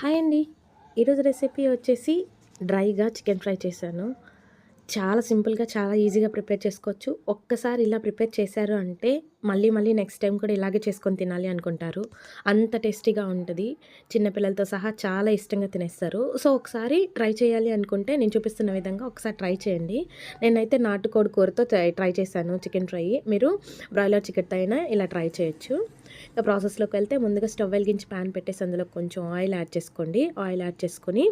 Hi అండి. ఈరోజు recipe వచ్చేసి డ్రైగా చికెన్ ఫ్రై చేశాను. చాలా సింపుల్గా చాలా ఈజీగా ప్రిపేర్ చేసుకోవచ్చు. ఒక్కసారి ఇలా ప్రిపేర్ చేశారు అంటే మళ్ళీ మళ్ళీ నెక్స్ట్ టైం కూడా ఇలాగే చేసుకొని తినాలి అనుకుంటారు. అంత టేస్టీగా ఉంటుంది. చిన్నపిల్లలతో సహా చాలా ఇష్టంగా తినేస్తారు. సో ఒకసారి ట్రై చేయాలి అనుకుంటే నేను చూపిస్తున్న విధంగా ఒకసారి ట్రై చేయండి. నేనైతే నాటుకోడి కూరతో ట్రై చేశాను చికెన్ ఫ్రై. మీరు బ్రాయిలర్ చికెన్తో అయినా ఇలా ట్రై చేయొచ్చు. ఇంకా ప్రాసెస్లోకి వెళ్తే ముందుగా స్టవ్ వెలిగించి ప్యాన్ పెట్టేసి అందులో కొంచెం ఆయిల్ యాడ్ చేసుకోండి. ఆయిల్ యాడ్ చేసుకొని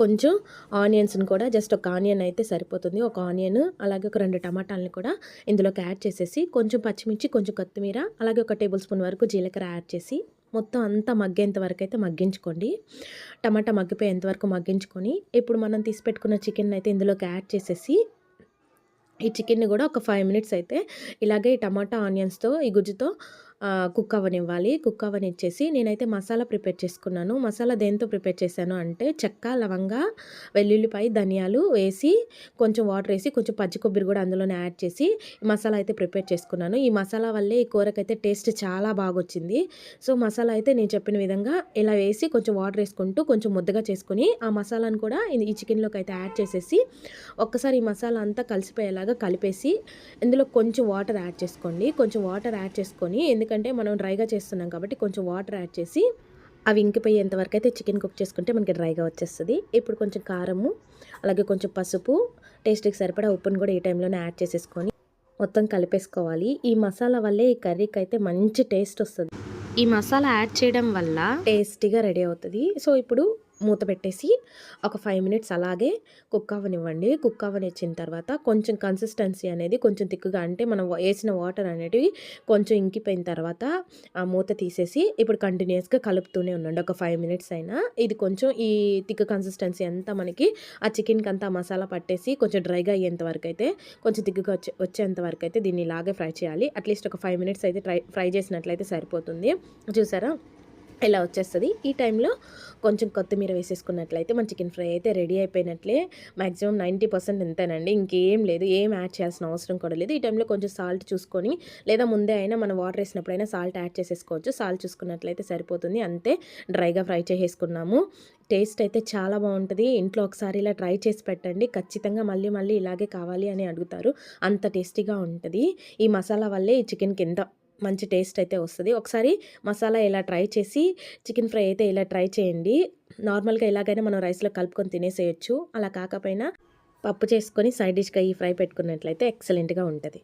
కొంచెం ఆనియన్స్ని కూడా జస్ట్ ఒక ఆనియన్ అయితే సరిపోతుంది. ఒక ఆనియన్ అలాగే ఒక రెండు టమాటాలని కూడా ఇందులోకి యాడ్ చేసేసి కొంచెం పచ్చిమిర్చి కొంచెం కొత్తిమీర అలాగే ఒక టేబుల్ స్పూన్ వరకు జీలకర్ర యాడ్ చేసి మొత్తం అంతా మగ్గేంత వరకు అయితే మగ్గించుకోండి. టమాటా మగ్గిపోయేంత వరకు మగ్గించుకొని ఇప్పుడు మనం తీసి పెట్టుకున్న చికెన్ అయితే ఇందులోకి యాడ్ చేసేసి ఈ చికెన్ని కూడా ఒక ఫైవ్ మినిట్స్ అయితే ఇలాగే ఈ టమాటా ఆనియన్స్తో ఈ గుజ్జుతో కుక్ అవ్వనివ్వాలి. కుక్ అవ్వనిచ్చేసి నేనైతే మసాలా ప్రిపేర్ చేసుకున్నాను. మసాలా దేంతో ప్రిపేర్ చేశాను అంటే చెక్క లవంగా వెల్లుల్లిపాయ ధనియాలు వేసి కొంచెం వాటర్ వేసి కొంచెం పచ్చి కొబ్బరి కూడా అందులోనే యాడ్ చేసి మసాలా అయితే ప్రిపేర్ చేసుకున్నాను. ఈ మసాలా వల్లే ఈ కూరకైతే టేస్ట్ చాలా బాగా వచ్చింది సో మసాలా అయితే నేను చెప్పిన విధంగా ఇలా వేసి కొంచెం వాటర్ వేసుకుంటూ కొంచెం ముద్దగా చేసుకుని ఆ మసాలాను కూడా ఈ చికెన్లోకి అయితే యాడ్ చేసేసి ఒక్కసారి ఈ మసాలా అంతా కలిసిపోయేలాగా కలిపేసి ఇందులో కొంచెం వాటర్ యాడ్ చేసుకోండి. కొంచెం వాటర్ యాడ్ చేసుకొని ఎందుకంటే ఎందుకంటే మనం డ్రైగా చేస్తున్నాం కాబట్టి కొంచెం వాటర్ యాడ్ చేసి అవి ఇంకిపోయేంత వరకు అయితే చికెన్ కుక్ చేసుకుంటే మనకి డ్రైగా వచ్చేస్తుంది. ఇప్పుడు కొంచెం కారము అలాగే కొంచెం పసుపు టేస్ట్కి సరిపడా ఉప్పును కూడా ఈ టైంలోనే యాడ్ చేసేసుకొని మొత్తం కలిపేసుకోవాలి. ఈ మసాలా వల్లే ఈ కర్రీకి అయితే మంచి టేస్ట్ వస్తుంది. ఈ మసాలా యాడ్ చేయడం వల్ల టేస్టీగా రెడీ అవుతుంది. సో ఇప్పుడు మూత పెట్టేసి ఒక ఫైవ్ మినిట్స్ అలాగే కుక్ అవ్వనివ్వండి కుక్ అవ్వనిచ్చిన తర్వాత కొంచెం కన్సిస్టెన్సీ అనేది కొంచెం తిక్కుగా అంటే మనం వేసిన వాటర్ అనేటివి కొంచెం ఇంకిపోయిన తర్వాత ఆ మూత తీసేసి ఇప్పుడు కంటిన్యూస్గా కలుపుతూనే ఉండండి. ఒక ఫైవ్ మినిట్స్ అయినా ఇది కొంచెం ఈ తిక్క కన్సిస్టెన్సీ అంతా మనకి ఆ చికెన్కి అంతా మసాలా పట్టేసి కొంచెం డ్రైగా అయ్యేంత వరకు అయితే కొంచెం తిక్కుగా వచ్చే వచ్చేంత వరకు అయితే దీన్ని ఇలాగే ఫ్రై చేయాలి. అట్లీస్ట్ ఒక ఫైవ్ మినిట్స్ అయితే ట్రై ఫ్రై చేసినట్లయితే సరిపోతుంది. చూసారా? ఇలా వచ్చేస్తుంది? ఈ టైంలో కొంచెం కొత్తిమీర వేసేసుకున్నట్లయితే మన చికెన్ ఫ్రై అయితే రెడీ అయిపోయినట్లే. మ్యాక్సిమం నైంటీ పర్సెంట్ ఎంతేనండి ఇంకేం లేదు. ఏం యాడ్ చేయాల్సిన అవసరం కూడా లేదు. ఈ టైంలో కొంచెం సాల్ట్ చూసుకొని లేదా ముందే అయినా మనం వాటర్ వేసినప్పుడైనా సాల్ట్ యాడ్ చేసేసుకోవచ్చు. సాల్ట్ చూసుకున్నట్లయితే సరిపోతుంది. అంతే డ్రైగా ఫ్రై చేసేసుకున్నాము. టేస్ట్ అయితే చాలా బాగుంటుంది. ఇంట్లో ఒకసారి ఇలా ట్రై చేసి పెట్టండి. ఖచ్చితంగా మళ్ళీ మళ్ళీ ఇలాగే కావాలి అని అడుగుతారు. అంత టేస్టీగా ఉంటుంది. ఈ మసాలా వల్లే ఈ చికెన్కి ఎంత మంచి టేస్ట్ అయితే వస్తుంది. ఒకసారి మసాలా ఇలా ట్రై చేసి చికెన్ ఫ్రై అయితే ఇలా ట్రై చేయండి. నార్మల్గా ఎలాగైనా మనం రైస్లో కలుపుకొని తినేసేయచ్చు. అలా కాకపోయినా పప్పు చేసుకొని సైడ్ డిష్గా ఈ ఫ్రై పెట్టుకున్నట్లయితే ఎక్సలెంట్గా ఉంటుంది.